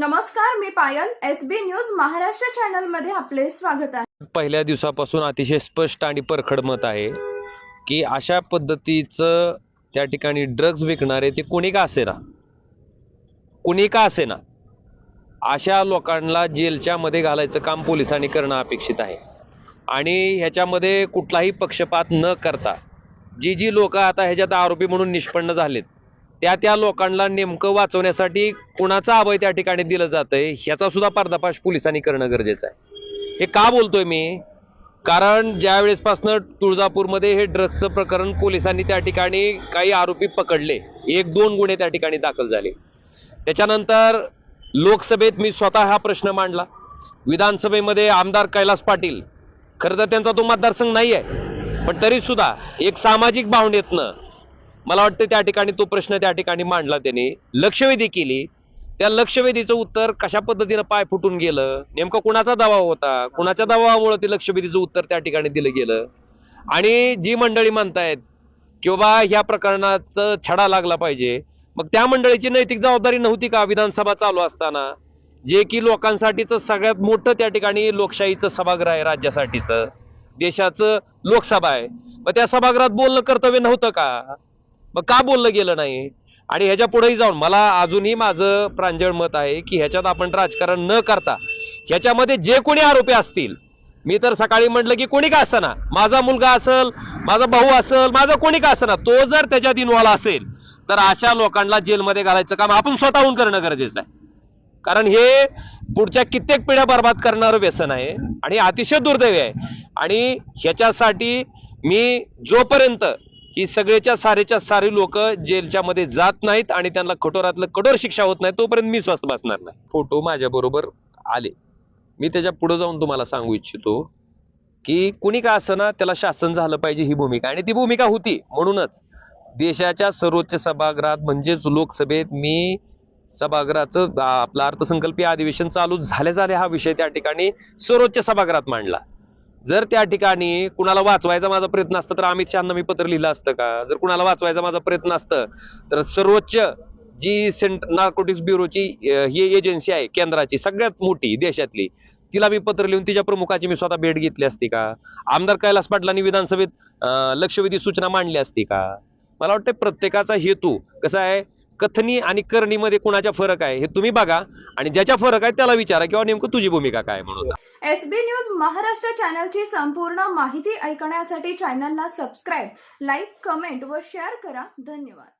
नमस्कार मी Payal S B news Maharashtra चॅनलमध्ये आपले स्वागत आहे. पहिल्या दिवसापासून अतिशय स्पष्ट आणि परखड मत आहे की अशा पद्धतीचं त्या ठिकाणी ड्रग्ज विकणारे ते कोणी का असेना? कोणी का असेना? अशा लोकांना जेलच्या मध्ये घालायचं काम पोलिसांनी करणं अपेक्षित आहे. आणि ह्याच्यामध्ये कुठलाही पक्षपात न करता जी जी लोक आता ह्याच्यात आरोपी म्हणून निष्पन्न झालेत त्या त्या लोकांना नेमकं वाचवण्यासाठी कुणाचं अभय त्या ठिकाणी दिलं जातंय ह्याचा सुद्धा पर्दाफाश पोलिसांनी करणं गरजेचं आहे. हे का बोलतोय मी? कारण ज्या वेळेसपासनं तुळजापूरमध्ये हे ड्रग्जचं प्रकरण पोलिसांनी त्या ठिकाणी काही आरोपी पकडले एक दोन गुन्हे त्या ठिकाणी दाखल झाले. त्याच्यानंतर लोकसभेत मी स्वतः हा प्रश्न मांडला. विधानसभेमध्ये आमदार कैलास पाटील खरं तर त्यांचा तो मतदारसंघ नाही आहे पण तरीसुद्धा एक सामाजिक भावनेतनं मला वाटतं त्या ठिकाणी तो प्रश्न त्या ठिकाणी मांडला त्यांनी. लक्षवेधी केली. त्या लक्षवेधीचं उत्तर कशा पद्धतीनं पाय फुटून गेलं? नेमकं कुणाचा दबाव होता? कुणाच्या दबावामुळे ते लक्षवेधीचं उत्तर त्या ठिकाणी दिलं गेलं? आणि जी मंडळी म्हणतायत की बाबा ह्या प्रकरणाचं छडा लागला पाहिजे. मग त्या मंडळीची नैतिक जबाबदारी नव्हती का विधानसभा चालू असताना? जे की लोकांसाठीच सगळ्यात मोठं त्या ठिकाणी लोकशाहीचं सभागृह आहे राज्यासाठीचं. देशाचं लोकसभा आहे. मग त्या सभागृहात बोलणं कर्तव्य नव्हतं का? मग का बोललं गेलं नाही? आणि ह्याच्या पुढेही जाऊन मला अजूनही माझं प्रांजळ मत आहे की ह्याच्यात आपण राजकारण न करता ह्याच्यामध्ये जे कोणी आरोपी असतील मी तर सकाळी म्हटलं की कोणी का असना? माझा मुलगा असेल माझा भाऊ असेल माझा कोणी का असना? तो जर त्याच्यात इन्व्हॉल्व असेल तर अशा लोकांना जेलमध्ये घालायचं काम आपण स्वतःहून करणं गरजेचं आहे. कारण हे पुढच्या कित्येक पिढ्या बर्बाद करणारं व्यसन आहे आणि अतिशय दुर्दैवी आहे. आणि ह्याच्यासाठी मी जोपर्यंत की सगळेच्या सारेच्या सारे लोक जेलच्या मध्ये जात नाहीत आणि त्यांना कठोरातलं कठोर शिक्षा होत नाही तोपर्यंत मी स्वस्थ बसणार नाही. फोटो माझ्या बरोबर आले. मी त्याच्या पुढे जाऊन तुम्हाला सांगू इच्छितो की कुणी का असं त्याला शासन झालं पाहिजे ही भूमिका. आणि ती भूमिका होती म्हणूनच देशाच्या सर्वोच्च सभागृहात म्हणजेच लोकसभेत मी सभागृहाचं आपला अर्थसंकल्पीय अधिवेशन चालू झाल्या झाल्या हा विषय त्या ठिकाणी सर्वोच्च सभागृहात मांडला. जर त्या ठिकाणी कुणाला वाचवायचा माझा प्रयत्न असता तर अमित शहाना मी पत्र लिहिलं असतं का? जर कुणाला वाचवायचा माझा प्रयत्न असतं तर सर्वोच्च जी सेंट नार्कोटिक्स ब्युरोची ही एजन्सी आहे केंद्राची सगळ्यात मोठी देशातली तिला मी पत्र लिहून तिच्या प्रमुखाची मी स्वतः भेट घेतली असती का? आमदार कैलास पाटलांनी विधानसभेत लक्षवेधी सूचना मांडली असती का? मला वाटतं प्रत्येकाचा हेतू कसा आहे कथनी आणि करणीमध्ये कुणाचा फरक आहे हे तुम्ही बघा. आणि ज्याच्या फरक आहे त्याला विचारा किंवा नेमकं तुझी भूमिका काय म्हणून. एस बी न्यूज महाराष्ट्र चॅनलची संपूर्ण माहिती ऐकण्यासाठी चॅनलला सबस्क्राईब लाईक कमेंट व शेअर करा. धन्यवाद.